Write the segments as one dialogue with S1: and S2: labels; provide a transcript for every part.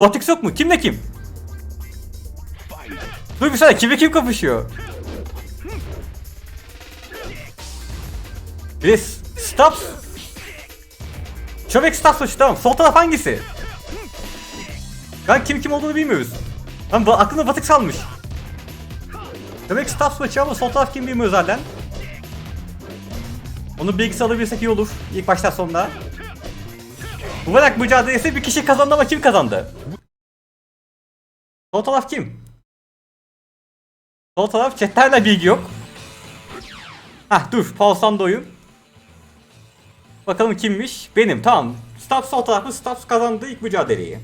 S1: Batix yok mu? Kimle kim? Dur bir saniye kimle kim kapışıyor? Bir de S- Staps. Çöbek Staps maçı tamam. Sol taraf hangisi? Ben kim kim olduğunu bilmiyoruz. Lan bu aklımda Batix kalmış. Çöbek Staps maçı ama sol taraf kim bilmiyoruz zaten. Onu bilgisi alabilirsek iyi olur. İlk baştan sonunda. Bırak mücadelesi bir kişi kazandı ama kim kazandı? Sol taraf kim? Sol taraf chatlerle bilgi yok. Hah dur pausamda oyun. Bakalım kimmiş? Benim tamam. Staps sol tarafı Staps kazandı ilk mücadeleyi.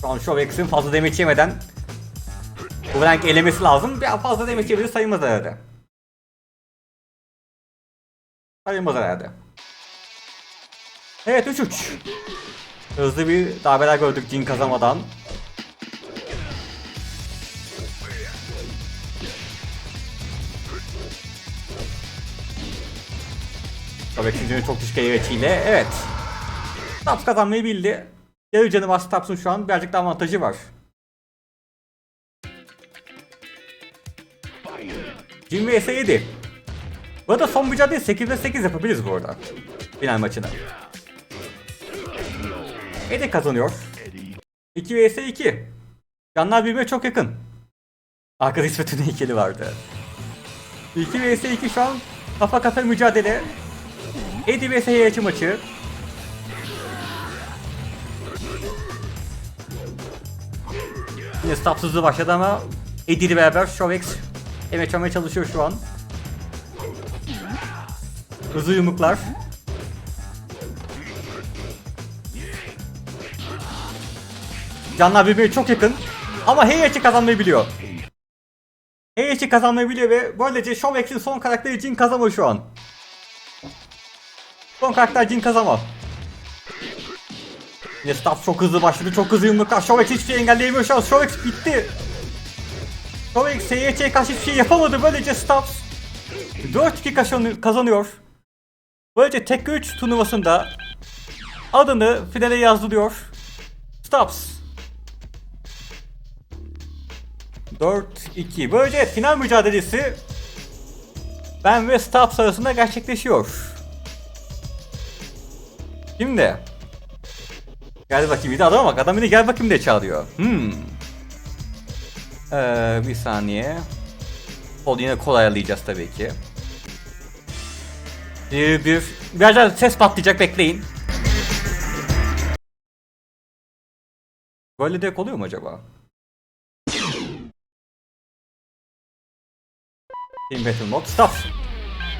S1: Şu an Shovex'in fazla demeç yemeden bu rank elemesi lazım. Biraz fazla demeç yemedi sayılmaz herhalde. Sayılmaz herhalde. Evet 3-3. Hızlı bir darbeler gördük Jin kazanmadan. Tabii ikinci çok düşük eğretiyle. Evet. Staps kazanmayı bildi. Yarı canı var Staps'ın şu an birazcık daha avantajı var. Jin vs 7. Bu arada son mücadele 8'de 8 yapabiliriz bu arada. Final maçını. Ede kazanıyor. 2 vs 2. Canlar birbirine çok yakın. Arkada İsmet'in heykeli vardı. 2 vs 2 şu an kafa kafa mücadele. Eddie vs Heyaçı maçı. Yine stopsuzluğu başladı ama Eddie ile beraber Shovex emek çalışıyor şu an. Hızlı yumruklar. Canlar birbirine çok yakın. Ama Heihachi kazanmayı biliyor. Heihachi kazanmayı biliyor ve böylece Shovex'in son karakteri Jin Kazama şu an. Son karakter Jin Kazama. Yine staff çok hızlı başladı. Çok hızlı yumruklar. Shovex hiçbir şey engelleyemiyor şu an. Shovex bitti. Shovex Heihachi'ye karşı hiçbir şey yapamadı. Böylece Staff 4-2 kazanıyor-. Böylece tek 3 turnuvasında adını finale yazdırıyor. Stops. 4-2. Böylece final mücadelesi ben ve Stops arasında gerçekleşiyor. Şimdi Gel bakayım bir de adama bak adam beni gel bakayım diye çağırıyor. Hmm. Ee, bir saniye. Sol yine kol ayarlayacağız tabii ki. Bir, bir, birazdan ses patlayacak bekleyin. Böyle de oluyor mu acaba? Team Battle Mode Stop.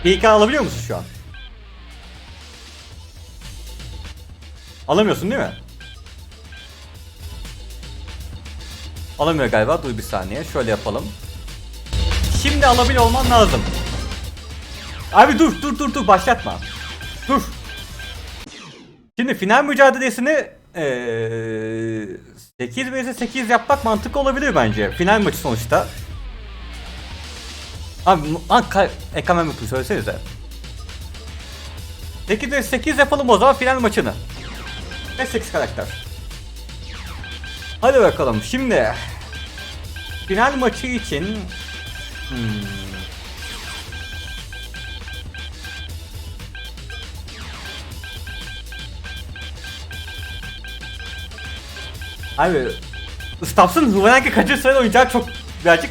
S1: PK alabiliyor musun şu an? Alamıyorsun değil mi? Alamıyor galiba. Dur bir saniye. Şöyle yapalım. Şimdi alabilir olman lazım. Abi dur dur dur dur başlatma. Dur. Şimdi final mücadelesini eee 8 vs 8 yapmak mantıklı olabilir bence. Final maçı sonuçta. Abi an ekran mutlu söylesenize. 8 vs 8 yapalım o zaman final maçını. Ve 8 karakter. Hadi bakalım şimdi. Final maçı için hmm, Abi Staffs'ın Hıvanak'ı kaçır sırada oyuncağı çok birazcık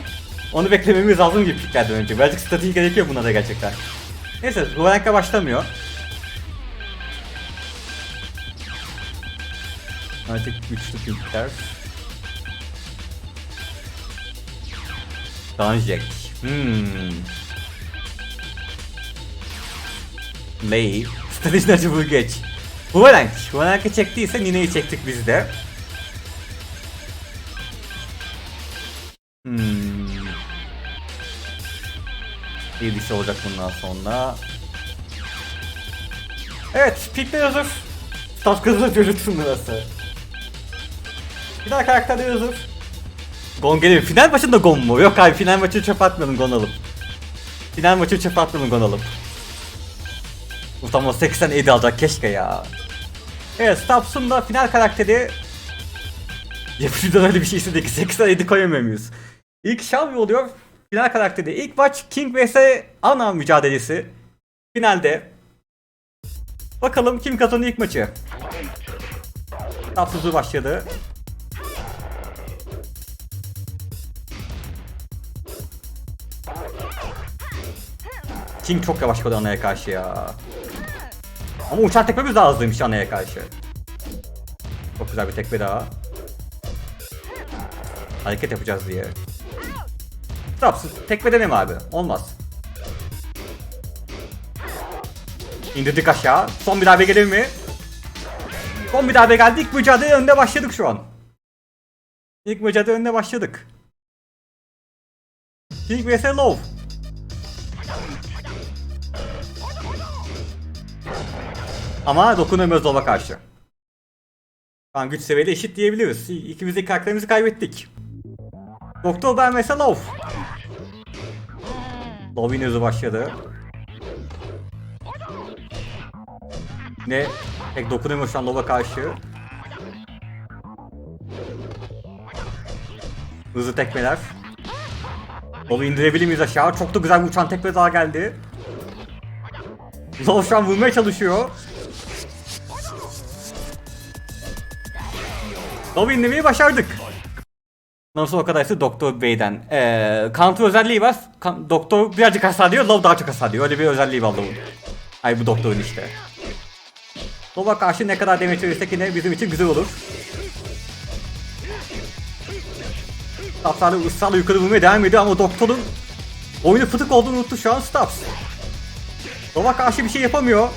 S1: onu beklememiz lazım gibi piklerden önce. Birazcık strateji gerekiyor buna da gerçekten. Neyse Hıvanak'la başlamıyor. Artık güçlü pikler. Danjek. Hmm. Lay. Strateji acı bu geç. Hıvanak. Hıvanak'ı çektiyse Nine'yi çektik biz de. Hmm. Bir şey olacak bundan sonra. Evet, pikler hazır. Stat kızı çocuk turnuvası. Bir daha karakterler hazır. Gon geliyor. Final maçında Gon mu? Yok abi final maçı çöp atmayalım Gon alıp. Final maçı çöp atmayalım Gon alıp. Utanma 80 Eddie alacak keşke ya. Evet Stubbs'un da final karakteri Yapıcıdan öyle bir şey istedik. 80 Eddie koyamıyor muyuz? İlk Xiaomi oluyor. Final karakteri. İlk maç King vs Ana mücadelesi. Finalde. Bakalım kim kazanıyor ilk maçı. Stubbs başladı. King çok yavaş kalıyor Ana'ya karşı ya. Ama uçan tekmemiz daha hızlıymış Ana'ya karşı. Çok güzel bir tekme daha. Hareket yapacağız diye. Stop. Tekme deneme abi. Olmaz. İndirdik aşağı. Son bir darbe gelir mi? Son bir darbe geldi. İlk mücadele önde başladık şu an. İlk mücadele önde başladık. King vs Love. Ama dokunamıyoruz Love'a karşı. Şu an güç seviyede eşit diyebiliriz. İkimiz de karakterimizi kaybettik. Doktor ben mesela Love. Yine hızlı başladı. Ne? Pek dokunamıyor şu an Love'a karşı. Hızlı tekmeler. Love'u indirebilir miyiz aşağı? Çok da güzel bir uçan tekme daha geldi. Love şu an vurmaya çalışıyor. Love indirmeyi başardık. Nasıl o kadarsa Doktor Bey'den. Ee, counter özelliği var. Kan- doktor birazcık hasar diyor, Love daha çok hasar diyor. Öyle bir özelliği var Love'un. Ay bu doktorun işte. Love'a karşı ne kadar demet verirsek yine bizim için güzel olur. Staps'larla ısrarla yukarı vurmaya devam ediyor ama doktorun oyunu fıtık olduğunu unuttu şu an Staps. Love'a karşı bir şey yapamıyor.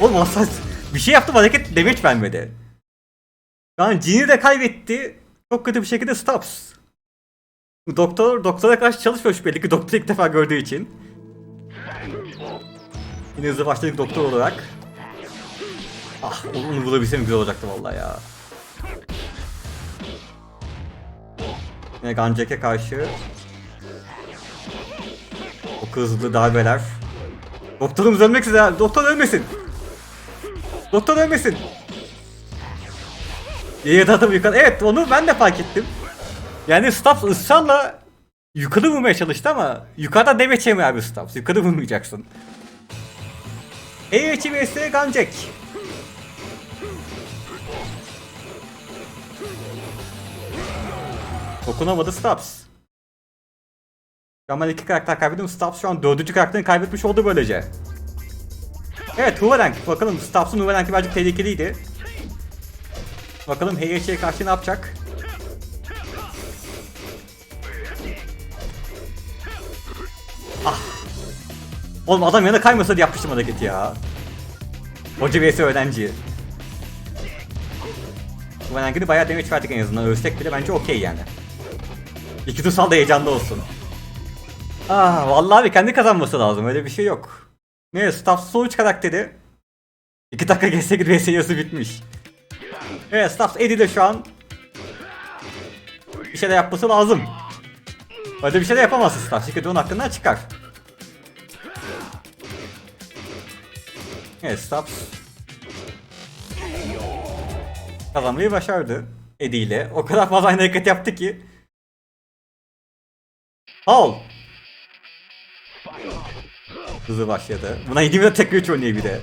S1: Oğlum aslında bir şey yaptım hareket demeç vermedi. Yani Jin'i de kaybetti. Çok kötü bir şekilde Stubbs. Doktor, doktora karşı çalışmıyor belli ki doktor ilk defa gördüğü için. Yine hızlı başladık doktor olarak. Ah onu vurabilsem güzel olacaktı vallahi ya. Yine Ganjek'e karşı o hızlı darbeler. Doktorumuz ölmek üzere. Doktor ölmesin. Doktor ölmesin. Ya da adam yukarı. Evet onu ben de fark ettim. Yani Stubbs ısrarla yukarı vurmaya çalıştı ama yukarıda demeç yemiyor abi Stubbs. Yukarı vurmayacaksın. Eyveçi vs Gancek. Dokunamadı Stubbs. Ben iki karakter kaybettim. Stubbs şu an dördüncü karakterini kaybetmiş oldu böylece. Evet Hooverang. Bakalım Stubbs'ın Hooverang'i birazcık tehlikeliydi. Bakalım HH'ye karşı ne yapacak? Ah. Oğlum adam yana kaymasa diye yapmıştım hareketi ya. Hoca vs öğrenci. Hooverang'ini bayağı damage verdik en azından. Ölsek bile bence okey yani. İki tutsal da heyecanlı olsun. Ah vallahi abi kendi kazanması lazım. Öyle bir şey yok. Ne Staff sonuç karakteri. 2 dakika geçse vs yazı bitmiş. Evet Staff Eddie de şu an bir şey de yapması lazım. Öyle bir şey de yapamazsın Staff. Çünkü onun hakkından çıkar. Evet Staff kazanmayı başardı Eddie ile. O kadar fazla aynı hareket yaptı ki. Foul. Hızlı başladı. Buna 7 minut tek güç oynuyor bir de.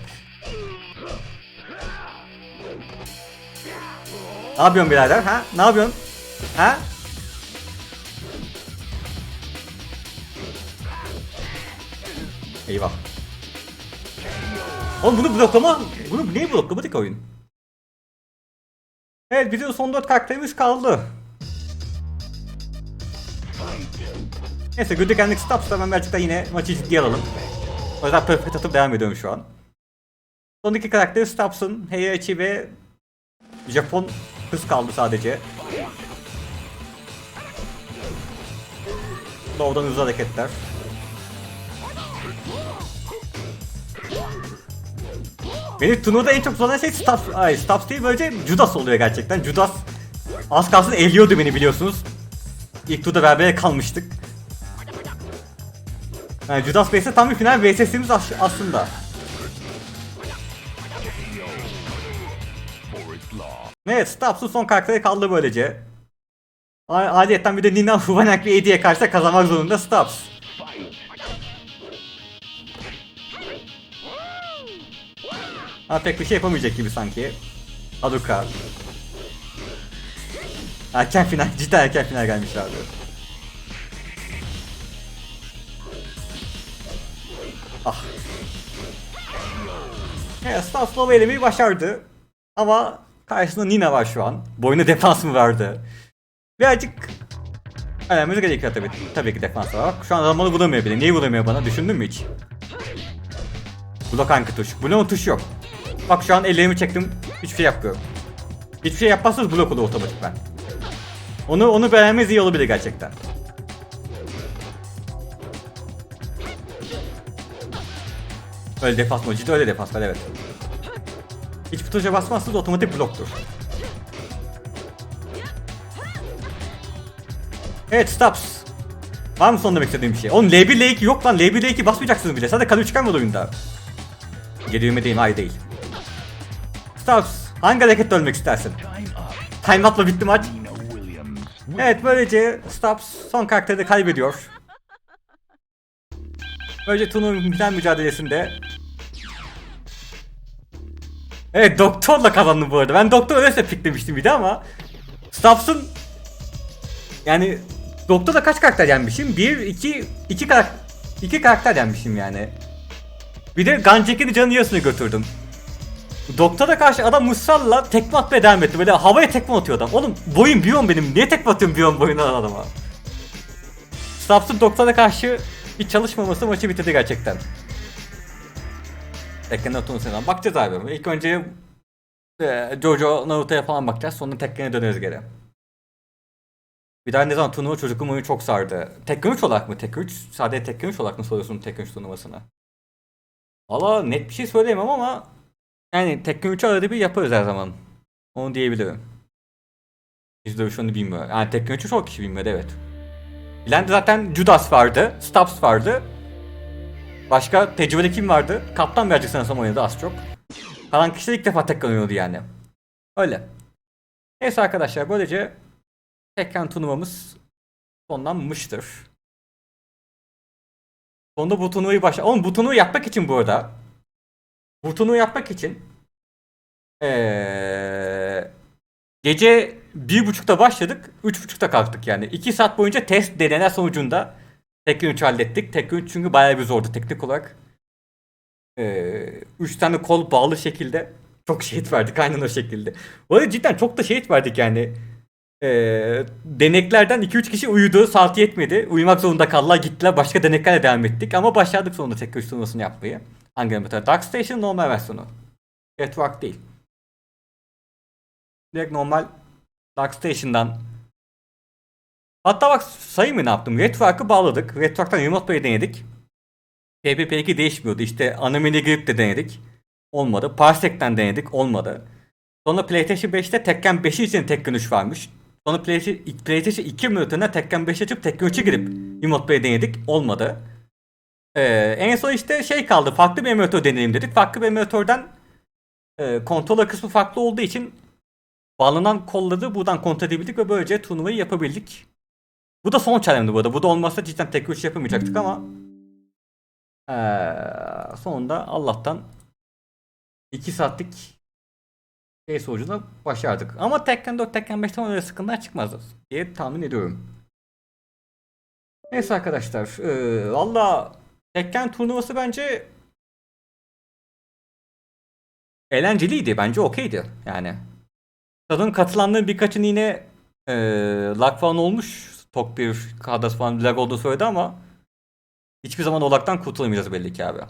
S1: Ne yapıyorsun birader ha? Ne yapıyorsun? Ha? Eyvah. Oğlum bunu bloklama, bunu niye bloklamadık oyun? Evet bizim son 4 karakterimiz kaldı. Neyse Good Ending Stops'ta ben birazcık yine maçı ciddiye alalım. O yüzden perfect atıp devam ediyorum şu an. Son iki karakteri Stubbs'ın Heihachi ve Japon kız kaldı sadece. Doğudan hızlı hareketler. Beni turnuvada en çok zorlayan şey Stubbs, ay Stubbs değil böylece Judas oluyor gerçekten. Judas az kalsın eliyordu beni biliyorsunuz. İlk turda beraber kalmıştık. Yani Judas vs tam bir final VS'simiz as- aslında. Evet, Stubbs'ın son karakteri kaldı böylece. A- Ayrıyeten bir de Nina Huvanek ve Eddie'ye karşı kazanmak zorunda Stubbs. Ha pek bir şey yapamayacak gibi sanki. Haruka. Erken final, cidden erken final gelmiş abi. Ah. Evet, Stubbs Lova elemeyi başardı. Ama karşısında Nina var şu an. Boyuna defans mı verdi? Birazcık Önemli gerekiyor tabii. Tabii ki defans var. Şu an adamını bulamıyor bile. Niye bulamıyor bana? Düşündün mü hiç? Blok hangi tuş? Bloğun tuşu yok. Bak şu an ellerimi çektim. Hiçbir şey yapmıyorum. Hiçbir şey yapmazsanız blok olur otomatik ben. Onu onu beğenmez iyi olabilir gerçekten. Öyle defans mı? Ciddi öyle defans var evet. Hiç bu tuşa basmazsanız otomatik bloktur. Evet Stops. Var mı son demek istediğim bir şey? Oğlum L1 L2 yok lan L1 L2 basmayacaksınız bile. Sadece kadın çıkarmadı oyunda. Geliyor değil hayır değil. Stops. Hangi hareketle ölmek istersin? Time up'la bitti maç. Evet böylece Stops son karakteri kaybediyor. Böylece turnuvanın final mücadelesinde Evet doktorla kazandım bu arada. Ben doktor öyleyse piklemiştim bir de ama Stops'un yani Doktor'da kaç karakter yenmişim? 1, 2, 2 karakter 2 karakter yenmişim yani. Bir de Ganjack'in canını yarısını götürdüm. Doktor'a karşı adam Mussal'la tekme atmaya devam etti. Böyle havaya tekme atıyor adam. Oğlum boyun biyon benim. Niye tekme atıyorum biyon boyundan adama? Stubbs'ın Doktor'a karşı hiç çalışmaması maçı bitirdi gerçekten. Tekken Naruto'nun senaryo. Bakacağız abi. İlk önce e, Jojo Naruto'ya falan bakacağız. Sonra Tekken'e döneriz geri. Bir daha ne zaman turnuva çocukluğum oyunu çok sardı. Tekken 3 olarak mı? Tekken 3? Sadece Tekken 3 olarak mı soruyorsun Tekken 3 turnuvasına? Valla net bir şey söyleyemem ama yani Tekken 3'ü arada bir yaparız her zaman. Onu diyebilirim. %3 onu bilmiyor. Yani Tekken 3'ü çok kişi bilmiyordu evet. Bilen de zaten Judas vardı, Stubbs vardı. Başka tecrübeli kim vardı? Kaptan birazcık sanırsam oynadı az çok. Kalan kişiler ilk defa Tekken oynuyordu yani. Öyle. Neyse arkadaşlar böylece Tekken turnuvamız sonlanmıştır. Sonunda bu turnuvayı başla... Oğlum bu turnuvayı yapmak için bu arada. Bu turnuvayı yapmak için ee, gece bir buçukta başladık, üç buçukta kalktık yani. iki saat boyunca test deneler sonucunda Tekken 3 hallettik. Tekken 3 çünkü bayağı bir zordu teknik olarak. Ee, üç tane kol bağlı şekilde çok şehit verdik aynen o şekilde. Bu arada cidden çok da şehit verdik yani. Ee, deneklerden 2-3 kişi uyudu. Saati yetmedi. Uyumak zorunda kaldılar. Gittiler. Başka deneklerle devam ettik. Ama başardık sonunda tek güç turnuvasını yapmayı. Hangi metal? Dark Station normal versiyonu. Network değil. Direkt normal Dark Station'dan Hatta bak sayı mı ne yaptım? Network'ı bağladık. Network'tan Remote Play denedik. PPP2 değişmiyordu. İşte Anomaly girip de denedik. Olmadı. Parsek'ten denedik. Olmadı. Sonra PlayStation 5'te Tekken 5 için Tekken 3 varmış. Sonra PlayStation, PlayStation 2 emülatörüne Tekken 5 açıp Tekken 3'e girip Remote Play denedik. Olmadı. Ee, en son işte şey kaldı. Farklı bir emülatör deneyelim dedik. Farklı bir emülatörden e, kontrol kısmı farklı olduğu için bağlanan kolları buradan kontrol edebildik ve böylece turnuvayı yapabildik. Bu da son challenge'dı bu arada. Bu da olmazsa cidden Tekken 3 yapamayacaktık ama ee, sonunda Allah'tan 2 saatlik şey sonucunda başardık. Ama Tekken 4, Tekken 5'ten öyle sıkıntılar çıkmaz diye tahmin ediyorum. Neyse arkadaşlar. Ee, Valla Tekken turnuvası bence eğlenceliydi. Bence okeydi yani. Tadın katılanların birkaçını yine e, lag falan olmuş. Tok bir kadası falan lag olduğu söyledi ama hiçbir zaman o lagdan kurtulamayacağız belli ki abi.